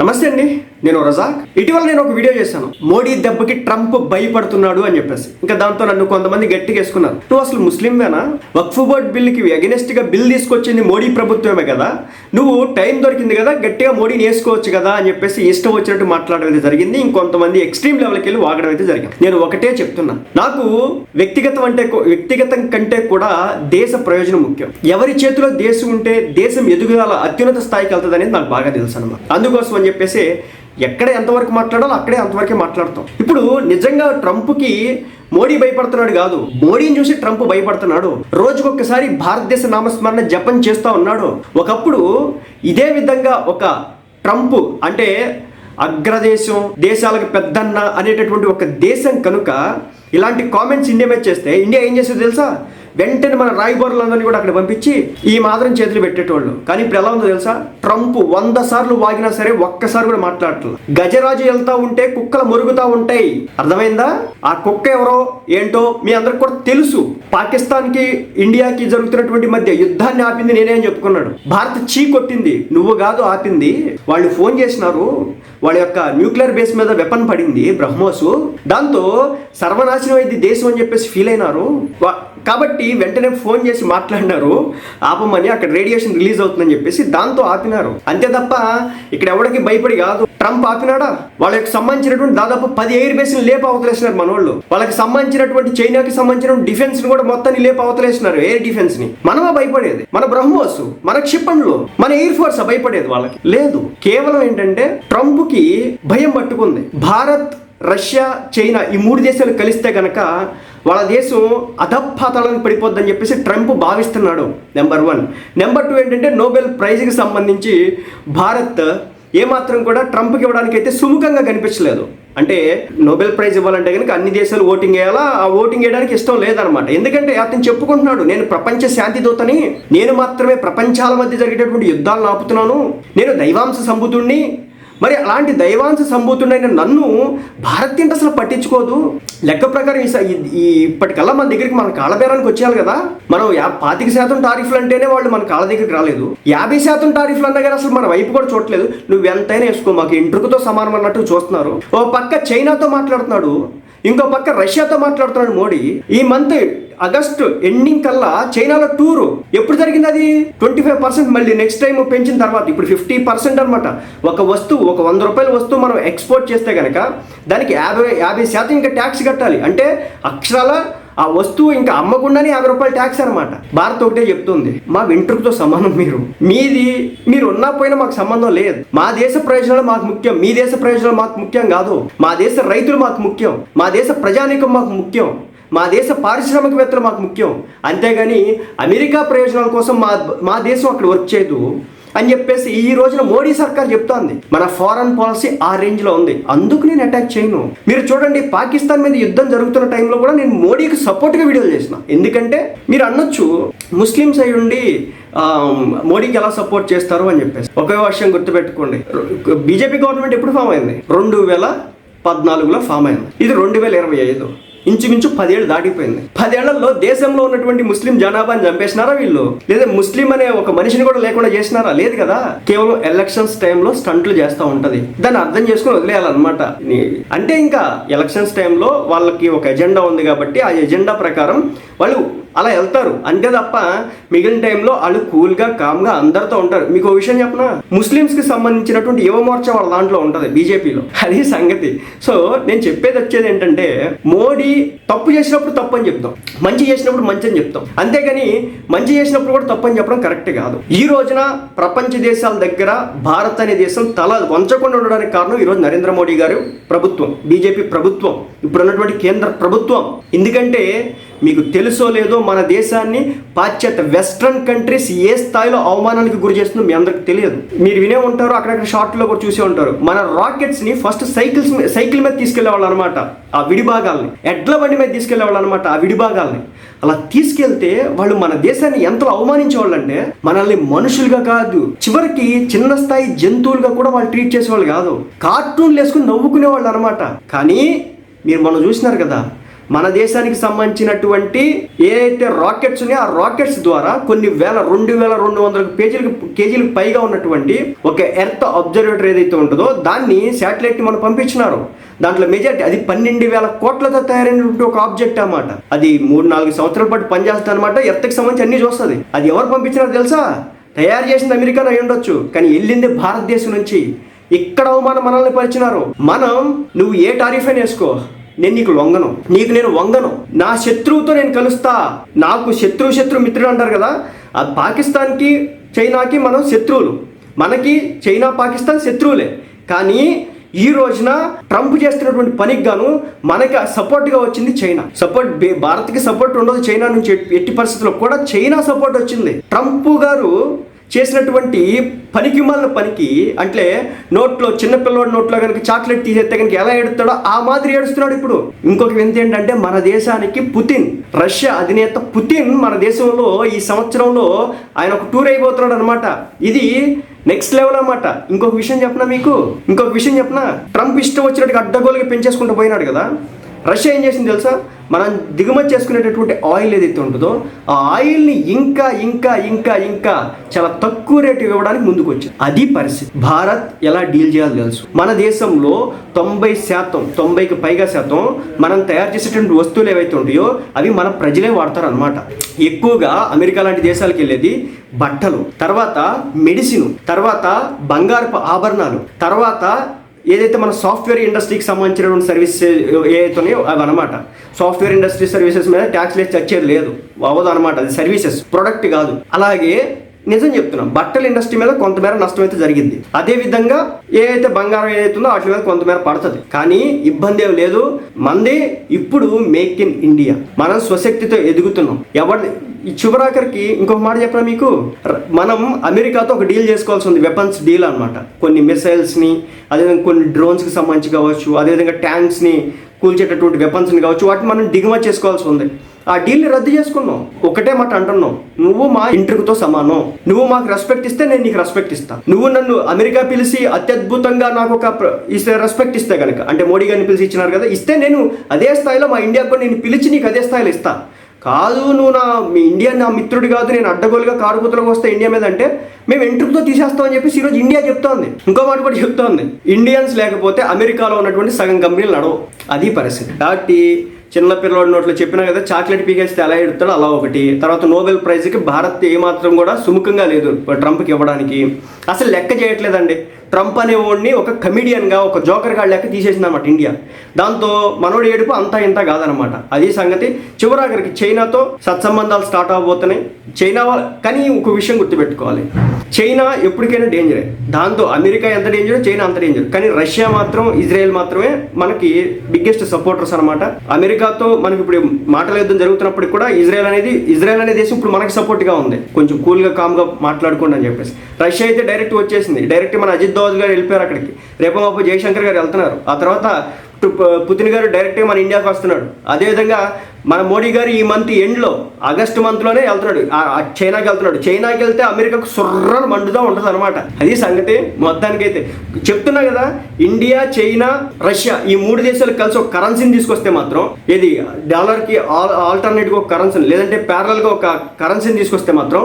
నమస్తే అండి నేను రజాక్. ఇటీవల నేను ఒక వీడియో చేశాను. మోడీ దెబ్బకి ట్రంప్ భయపడుతున్నాడు అని చెప్పేసి. ఇంకా దాంతో నన్ను కొంతమంది గట్టిగా వేసుకున్నారు నువ్వు అసలు ముస్లింవేనా? వక్ఫ్ బోర్డ్ బిల్కి అగెనెస్ట్గా బిల్ తీసుకొచ్చింది మోడీ ప్రభుత్వమే కదా. నువ్వు టైం దొరికింది కదా గట్టిగా మోడీని వేసుకోవచ్చు కదా అని చెప్పేసి ఇష్టం వచ్చినట్టు మాట్లాడడం అయితే జరిగింది. ఇంకొంతమంది ఎక్స్ట్రీమ్ లెవెల్కి వెళ్ళి వాగడం అయితే జరిగింది. నేను ఒకటే చెప్తున్నా. నాకు వ్యక్తిగతం అంటే వ్యక్తిగతం కంటే కూడా దేశ ప్రయోజనం ముఖ్యం. ఎవరి చేతిలో దేశం ఉంటే దేశం ఎదుగుదల అత్యున్నత స్థాయికి వెళ్తుంది అనేది నాకు బాగా తెలుసు అనమాట అందుకోసం అని చెప్పేసి ఎక్కడ ఎంతవరకు మాట్లాడాలో అక్కడే అంతవరకే మాట్లాడతాం. ఇప్పుడు నిజంగా ట్రంప్కి మోడీ భయపడుతున్నాడు కాదు. మోడీని చూసి ట్రంప్ భయపడుతున్నాడు. రోజుకొకసారి భారతదేశ నామస్మరణ జపం చేస్తూ ఉన్నాడు. ఒకప్పుడు ఇదే విధంగా ఒక ట్రంప్ అంటే అగ్రదేశం దేశాలకు పెద్దన్న అనేటటువంటి ఒక దేశం కనుక ఇలాంటి కామెంట్స్ ఇండియా మీద చేస్తే ఇండియా ఏం చేసేది తెలుసా? వెంటనే మన రాయబారులందరినీ కూడా అక్కడ పంపించి ఈ మాత్రం చేతులు పెట్టేటోళ్ళు. కానీ ఇప్పుడు ఎలా ఉందో తెలుసా? ట్రంప్ వంద సార్లు వాగినా సరే ఒక్కసారి కూడా మాట్లాడటం గజరాజు వెళ్తా ఉంటే కుక్కలు మురుగుతా ఉంటాయి. అర్థమైందా? ఆ కుక్క ఎవరో ఏంటో మీ అందరికి కూడా తెలుసు. పాకిస్తాన్కి ఇండియాకి జరుగుతున్నటువంటి మధ్య యుద్ధాన్ని ఆపింది నేనే అని చెప్పుకున్నాడు. భారత్ చీ కొట్టింది. నువ్వు కాదు ఆపింది. వాళ్ళు ఫోన్ చేసినారు. వాళ్ళ యొక్క న్యూక్లియర్ బేస్ మీద వెపన్ పడింది బ్రహ్మోసు. దాంతో సర్వనాశనం అయింది దేశం అని చెప్పేసి ఫీల్ అయినారు. కాబట్టి వెంటనే ఫోన్ చేసి మాట్లాడినారు. ఆపమని అక్కడ రేడియేషన్ రిలీజ్ అవుతుందని చెప్పేసి దాంతో ఆపినారు. అంతే తప్ప ఇక్కడ ఎవరికి భయపడి కాదు. ట్రంప్ ఆపినాడా? వాళ్ళకి సంబంధించినటువంటి దాదాపు పది ఎయిర్ బేస్ని లేపు అవతలేసినారు మనోళ్ళు. వాళ్ళకి సంబంధించినటువంటి చైనాకి సంబంధించిన డిఫెన్స్ని కూడా మొత్తాన్ని లేపు అవతలేసినారు ఎయిర్ డిఫెన్స్ని మనమా భయపడేది. మన బ్రహ్మోస్ మన క్షిపణులు మన ఎయిర్ ఫోర్స్ భయపడేది వాళ్ళకి. లేదు. కేవలం ఏంటంటే ట్రంప్కి భయం పట్టుకుంది. భారత్ రష్యా చైనా ఈ మూడు దేశాలు కలిస్తే కనుక వాళ్ళ దేశం అధపాతాలను పడిపోద్దని చెప్పేసి ట్రంప్ భావిస్తున్నాడు నెంబర్ వన్. నెంబర్ టూ ఏంటంటే నోబెల్ ప్రైజ్కి సంబంధించి భారత్ ఏమాత్రం కూడా ట్రంప్కి ఇవ్వడానికి అయితే సుముఖంగా కనిపించలేదు. అంటే నోబెల్ ప్రైజ్ ఇవ్వాలంటే కనుక అన్ని దేశాలు ఓటింగ్ వేయాలా? ఆ ఓటింగ్ వేయడానికి ఇష్టం లేదనమాట ఎందుకంటే అతను చెప్పుకుంటున్నాడు నేను ప్రపంచ శాంతి దూతని నేను మాత్రమే ప్రపంచాల మధ్య జరిగేటటువంటి యుద్ధాలను ఆపుతున్నాను నేను దైవాంశ సంబుతుణ్ణి మరి అలాంటి దైవాంశ సంభూతుడైన నన్ను భారత్ అసలు పట్టించుకోదు. లెక్క ప్రకారం ఈ ఇప్పటికల్లా మన దగ్గరికి మన కాళ్ళబేరానికి వచ్చేయాలి కదా. మనం పాతిక శాతం టారిఫ్లు అంటేనే వాళ్ళు మన కాళ్ళ దగ్గరికి రాలేదు. యాభై శాతం టారిఫ్లు అన్నా కానీ అసలు మన వైపు కూడా చూడట్లేదు. నువ్వు ఎంతైనా వేసుకో మాకు ఇంట్రుకుతో సమానం అన్నట్టు చూస్తున్నారు. ఓ పక్క చైనాతో మాట్లాడుతున్నాడు. ఇంకో పక్క రష్యాతో మాట్లాడుతున్నాడు మోడీ. ఈ మంత్ ఆగస్టు ఎండింగ్ కల్లా చైనాలో టూరు. ఎప్పుడు జరిగింది అది? ట్వంటీ ఫైవ్ పర్సెంట్ మళ్ళీ నెక్స్ట్ టైం పెంచిన తర్వాత. ఇప్పుడు ఫిఫ్టీ పర్సెంట్ అనమాట ఒక వస్తువు ఒక వంద రూపాయల వస్తువు మనం ఎక్స్పోర్ట్ చేస్తే కనుక దానికి యాభై యాభై శాతం ఇంకా ట్యాక్స్ కట్టాలి. అంటే అక్షరాల ఆ వస్తువు ఇంకా అమ్మకుండానే యాభై రూపాయలు ట్యాక్స్ అనమాట భారత్ ఒకటే చెప్తుంది మా వెంట్రుకతో సమానం మీరు. మీది మీరు ఉన్నా పోయినా మాకు సంబంధం లేదు. మా దేశ ప్రయోజనాలు మాకు ముఖ్యం. మీ దేశ ప్రయోజనాలు మాకు ముఖ్యం కాదు. మా దేశ రైతులు మాకు ముఖ్యం. మా దేశ ప్రజానీకం మాకు ముఖ్యం. మా దేశ పారిశ్రామికవేత్తలు మాకు ముఖ్యం. అంతేగాని అమెరికా ప్రయోజనాల కోసం మా మా దేశం అక్కడ వర్క్ చేయదు అని చెప్పేసి ఈ రోజున మోడీ సర్కార్ చెప్తోంది. మన ఫారెన్ పాలసీ ఆ రేంజ్లో ఉంది. అందుకు నేను అటాక్ చేయను. మీరు చూడండి పాకిస్తాన్ మీద యుద్ధం జరుగుతున్న టైంలో కూడా నేను మోడీకి సపోర్ట్గా వీడియోలు చేసిన. ఎందుకంటే మీరు అనొచ్చు ముస్లిమ్స్ అయి ఉండి మోడీకి ఎలా సపోర్ట్ చేస్తారు అని చెప్పేసి. ఒకే విషయం గుర్తుపెట్టుకోండి. బీజేపీ గవర్నమెంట్ ఎప్పుడు ఫామ్ అయింది? రెండు వేల పద్నాలుగులో ఫామ్ అయింది. ఇది రెండు వేల ఇరవై ఐదు. ఇంచుమించు పదేళ్ళు దాటిపోయింది. పదేళ్ళలో దేశంలో ఉన్నటువంటి ముస్లిం జనాభాని చంపేసినారా వీళ్ళు? లేదా ముస్లిం అనే ఒక మనిషిని కూడా లేకుండా చేసినారా? లేదు కదా? కేవలం ఎలక్షన్స్ టైంలో స్టంట్లు చేస్తూ ఉంటది. దాన్ని అర్థం చేసుకుని వదిలేయాలన్నమాట. అంటే ఇంకా ఎలక్షన్స్ టైంలో వాళ్ళకి ఒక ఎజెండా ఉంది కాబట్టి ఆ ఎజెండా ప్రకారం వాళ్ళు అలా వెళ్తారు. అంతే తప్ప మిగిలిన టైంలో వాళ్ళు కూల్గా కామ్గా అందరితో ఉంటారు. మీకు ఒక విషయం చెప్పనా? ముస్లిమ్స్కి సంబంధించినటువంటి యువ మోర్చా వాళ్ళ దాంట్లో ఉంటుంది బీజేపీలో. అది సంగతి. సో నేను చెప్పేది వచ్చేది ఏంటంటే మోడీ తప్పు చేసినప్పుడు తప్పు అని చెప్తాం. మంచి చేసినప్పుడు మంచి అని చెప్తాం. అంతేగాని మంచి చేసినప్పుడు కూడా తప్పు అని చెప్పడం కరెక్ట్ కాదు. ఈ రోజున ప్రపంచ దేశాల దగ్గర భారత్ అనే దేశం తల వంచకుండా ఉండడానికి కారణం ఈరోజు నరేంద్ర మోడీ గారు ప్రభుత్వం. బీజేపీ ప్రభుత్వం. ఇప్పుడున్నటువంటి కేంద్ర ప్రభుత్వం. ఎందుకంటే మీకు తెలుసో లేదో మన దేశాన్ని పాశ్చాత్య వెస్ట్రన్ కంట్రీస్ ఏ స్థాయిలో అవమానానికి గురి చేస్తుందో మీ అందరికి తెలియదు. మీరు వినే ఉంటారు అక్కడక్కడ షార్ట్లో కూడా చూసే ఉంటారు. మన రాకెట్స్ని ఫస్ట్ సైకిల్స్ సైకిల్ మీద తీసుకెళ్ళేవాళ్ళు అనమాట ఆ విడిభాగాల్ని. ఎడ్ల బండి మీద తీసుకెళ్ళేవాళ్ళు అనమాట ఆ విడిభాగాల్ని. అలా తీసుకెళ్తే వాళ్ళు మన దేశాన్ని ఎంత అవమానించేవాళ్ళంటే మనల్ని మనుషులుగా కాదు చివరికి చిన్న స్థాయి జంతువులుగా కూడా వాళ్ళు ట్రీట్ చేసేవాళ్ళు కాదు. కార్టూన్లు వేసుకుని నవ్వుకునేవాళ్ళు అనమాట కానీ మీరు మనం చూసినారు కదా మన దేశానికి సంబంధించినటువంటి ఏదైతే రాకెట్స్ ఉన్నాయో ఆ రాకెట్స్ ద్వారా కొన్ని వేల రెండు వేల రెండు వందల పేజీలకు కేజీలకు పైగా ఉన్నటువంటి ఒక ఎర్త్ అబ్జర్వేటర్ ఏదైతే ఉంటుందో దాన్ని శాటిలైట్ మనం పంపించినారు. దాంట్లో మెజారిటీ అది పన్నెండు వేల కోట్లతో తయారైనటువంటి ఒక ఆబ్జెక్ట్ అన్నమాట. అది మూడు నాలుగు సంవత్సరాల పాటు పనిచేస్తుంది అనమాట ఎర్త్కి సంబంధించి అన్ని చూస్తుంది. అది ఎవరు పంపించినారో తెలుసా? తయారు చేసింది అమెరికా అయి ఉండొచ్చు. కానీ వెళ్ళింది భారతదేశం నుంచి. ఇక్కడ అవమానం మనల్ని పరిచినారు. మనం నువ్వు ఏ టారిఫ్ అయినా వేసుకో? నేను నీకు లొంగను. నీకు నేను వంగను. నా శత్రువుతో నేను కలుస్తా. నాకు శత్రువు శత్రు మిత్రుడు అంటారు కదా అది పాకిస్తాన్కి చైనాకి మనం శత్రువులు. మనకి చైనా పాకిస్తాన్ శత్రువులే. కానీ ఈ రోజున ట్రంప్ చేస్తున్నటువంటి పనికి గాను మనకి సపోర్ట్గా వచ్చింది చైనా. సపోర్ట్ భారత్కి సపోర్ట్ ఉండదు చైనా నుంచి ఎట్టి- ఎట్టి పరిస్థితుల్లో కూడా చైనా సపోర్ట్ వచ్చింది. ట్రంప్ గారు చేసినటువంటి పనికి మళ్ళీ పనికి అంటే నోట్లో చిన్నపిల్లవాడి నోట్లో కనుక చాక్లెట్ తీసేస్తే కనుక ఎలా ఏడుస్తాడో ఆ మాదిరి ఏడుస్తున్నాడు ఇప్పుడు. ఇంకొక వింత ఏంటంటే మన దేశానికి పుతిన్ రష్యా అధినేత పుతిన్ మన దేశంలో ఈ సంవత్సరంలో ఆయన ఒక టూర్ అయిపోతున్నాడు అనమాట ఇది నెక్స్ట్ లెవెల్ అనమాట ఇంకొక విషయం చెప్పనా మీకు? ఇంకొక విషయం చెప్పనా? ట్రంప్ ఇష్టం వచ్చినట్టుగా అడ్డగోలుగా పెంచేసుకుంటూ పోయినాడు కదా. రష్యా ఏం చేసింది తెలుసా? మనం దిగుమతి చేసుకునేటటువంటి ఆయిల్ ఏదైతే ఉంటుందో ఆ ఆయిల్ని ఇంకా ఇంకా ఇంకా ఇంకా చాలా తక్కువ రేటు ఇవ్వడానికి ముందుకు వచ్చింది అది పరిస్థితి. భారత్ ఎలా డీల్ చేయాలో తెలుసు. మన దేశంలో తొంభై శాతం తొంభైకి పైగా శాతం మనం తయారు చేసేటువంటి వస్తువులు ఏవైతే ఉంటాయో అవి మన ప్రజలే వాడతారు అనమాట ఎక్కువగా అమెరికా లాంటి దేశాలకు వెళ్ళేది బట్టలు తర్వాత మెడిసిన్ తర్వాత బంగారపు ఆభరణాలు తర్వాత ఏదైతే మన సాఫ్ట్వేర్ ఇండస్ట్రీకి సంబంధించినటువంటి సర్వీస్ ఏదైతే ఉన్నాయో అవి అనమాట సాఫ్ట్వేర్ ఇండస్ట్రీ సర్వీసెస్ మీద ట్యాక్స్ లేసి చచ్చేది లేదు. అవ్వదు అనమాట అది సర్వీసెస్ ప్రొడక్ట్ కాదు. అలాగే నిజం చెప్తున్నాం బట్టల ఇండస్ట్రీ మీద కొంతమేర నష్టం అయితే జరిగింది. అదే విధంగా ఏదైతే బంగారం ఏదైతే ఉందో వాటి మీద కొంతమేర పడుతుంది. కానీ ఇబ్బంది ఏం లేదు. మంది ఇప్పుడు మేక్ ఇన్ ఇండియా. మనం స్వశక్తితో ఎదుగుతున్నాం. ఎవరి ఈ చివరాఖరికి ఇంకొక మాట చెప్పిన మీకు? మనం అమెరికాతో ఒక డీల్ చేసుకోవాల్సి ఉంది వెపన్స్ డీల్ అనమాట కొన్ని మిసైల్స్ని అదేవిధంగా కొన్ని డ్రోన్స్కి సంబంధించి కావచ్చు అదేవిధంగా ట్యాంక్స్ని కూల్చేటటువంటి వెపన్స్ని కావచ్చు వాటిని మనం దిగుమతి చేసుకోవాల్సి ఉంది. ఆ డీల్ని రద్దు చేసుకున్నాం. ఒకటే మాట అంటున్నావు నువ్వు మా ఇంటర్వ్యూతో సమానం. నువ్వు మాకు రెస్పెక్ట్ ఇస్తే నేను నీకు రెస్పెక్ట్ ఇస్తాను నువ్వు నన్ను అమెరికా పిలిచి అత్యద్భుతంగా నాకు ఒక ఇస్తే రెస్పెక్ట్ ఇస్తే కనుక అంటే మోడీ గారిని పిలిచి ఇచ్చినారు కదా ఇస్తే నేను అదే స్థాయిలో మా ఇండియాకు నేను పిలిచి నీకు అదే స్థాయిలో ఇస్తా. కాదు నువ్వు నా మీ ఇండియా నా మిత్రుడు కాదు నేను అడ్డగోలుగా కారుకుతలకు వస్తే ఇండియా మీద అంటే మేము ఎంట్రుకుతో తీసేస్తామని చెప్పేసి ఈరోజు ఇండియా చెప్తోంది. ఇంకో మాట కూడా చెప్తోంది. ఇండియన్స్ లేకపోతే అమెరికాలో ఉన్నటువంటి సగం కంపెనీలు నడవు. అది పరిస్థితి. కాబట్టి చిన్న పిల్లవాడి నోట్లో చెప్పినా కదా చాక్లెట్ పీకేస్తే ఎలా ఎడుతాడో అలా ఒకటి. తర్వాత నోబెల్ ప్రైజ్కి భారత్ ఏమాత్రం కూడా సుముఖంగా లేదు ట్రంప్కి ఇవ్వడానికి. అసలు లెక్క చేయట్లేదండి. ట్రంప్ అనేవాడిని ఒక కమిడియన్గా ఒక జోకర్ లెక్క తీసేసిందన్నమాట ఇండియా. దాంతో మనోడి ఏడుపు అంతా ఇంత కాదనమాట అది సంగతి చివరాఖరికి చైనాతో సత్సంబంధాలు స్టార్ట్ అవబోతున్నాయి చైనా వాళ్ళ కానీ ఒక విషయం గుర్తుపెట్టుకోవాలి. చైనా ఎప్పటికైనా డేంజరే దాంతో అమెరికా ఎంత డేంజర్ చైనా అంత డేంజర్ కానీ రష్యా మాత్రం ఇజ్రాయెల్ మాత్రమే మనకి బిగ్గెస్ట్ సపోర్టర్స్ అనమాట అమెరికాతో మనకి ఇప్పుడు మాటల యుద్ధం జరుగుతున్నప్పటికి కూడా ఇజ్రాయెల్ అనేది ఇజ్రాయెల్ అనే దేశం ఇప్పుడు మనకి సపోర్ట్గా ఉంది. కొంచెం కూల్గా కామ్గా మాట్లాడుకోండి అని చెప్పేసి. రష్యా అయితే డైరెక్ట్ వచ్చేసింది. డైరెక్ట్ మన అజిత్ దోవల్ గారు వెళ్ళిపోయారు అక్కడికి. రేపు మాపు జయశంకర్ గారు వెళ్తున్నారు. ఆ తర్వాత పుతిన్ గారు డైరెక్ట్గా మన ఇండియాకి వస్తున్నాడు. అదేవిధంగా మన మోడీ గారు ఈ మంత్ ఎండ్లో ఆగస్టు మంత్లోనే వెళ్తున్నాడు. చైనాకి వెళ్తున్నాడు. చైనాకి వెళ్తే అమెరికాకు సుర్రని మండుతూ ఉంటుంది అనమాట అది సంగతి మొత్తానికైతే. చెప్తున్నా కదా ఇండియా చైనా రష్యా ఈ మూడు దేశాలు కలిసి ఒక కరెన్సీని తీసుకొస్తే మాత్రం ఇది డాలర్కి ఆల్ ఆల్టర్నేట్గా ఒక కరెన్సీ లేదంటే ప్యారల్గా ఒక కరెన్సీని తీసుకొస్తే మాత్రం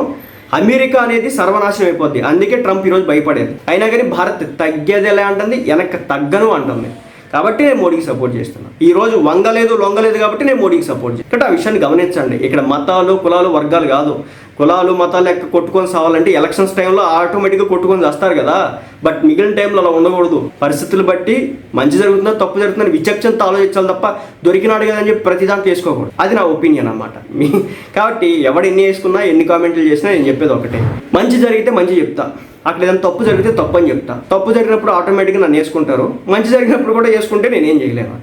అమెరికా అనేది సర్వనాశనం అయిపోద్ది. అందుకే ట్రంప్ ఈరోజు భయపడేది. అయినా కానీ భారత్ తగ్గేది ఎలా అంటుంది వెనక్కి తగ్గను అంటుంది. కాబట్టి నేను మోడీకి సపోర్ట్ చేస్తున్నాను ఈ రోజు వంగలేదు లొంగలేదు కాబట్టి నేను మోడీకి సపోర్ట్ చేస్తాను ఇక్కడ ఆ విషయాన్ని గమనించండి. ఇక్కడ మతాలు కులాలు వర్గాలు కాదు. కులాలు మతాలు లెక్క కొట్టుకొని సావాలంటే ఎలక్షన్స్ టైంలో ఆటోమేటిక్గా కొట్టుకొని వస్తారు కదా. బట్ మిగిలిన టైంలో అలా ఉండకూడదు. పరిస్థితులు బట్టి మంచి జరుగుతుందో తప్పు జరుగుతుందని విచక్షణతో ఆలోచించాలి తప్ప దొరికినాడు కదా అని చెప్పి ప్రతి దాంట్లో వేసుకోకూడదు. అది నా ఒపీనియన్ అన్నమాట. మీ కాబట్టి ఎవడు ఎన్ని వేసుకున్నా ఎన్ని కామెంట్లు చేసినా నేను చెప్పేది ఒకటే. మంచి జరిగితే మంచి చెప్తా. అక్కడ ఏదైనా తప్పు జరిగితే తప్పు అని చెప్తా. తప్పు జరిగినప్పుడు ఆటోమేటిక్గా నన్ను వేసుకుంటారు. మంచి జరిగినప్పుడు కూడా వేసుకుంటే నేనేం చేయలేను.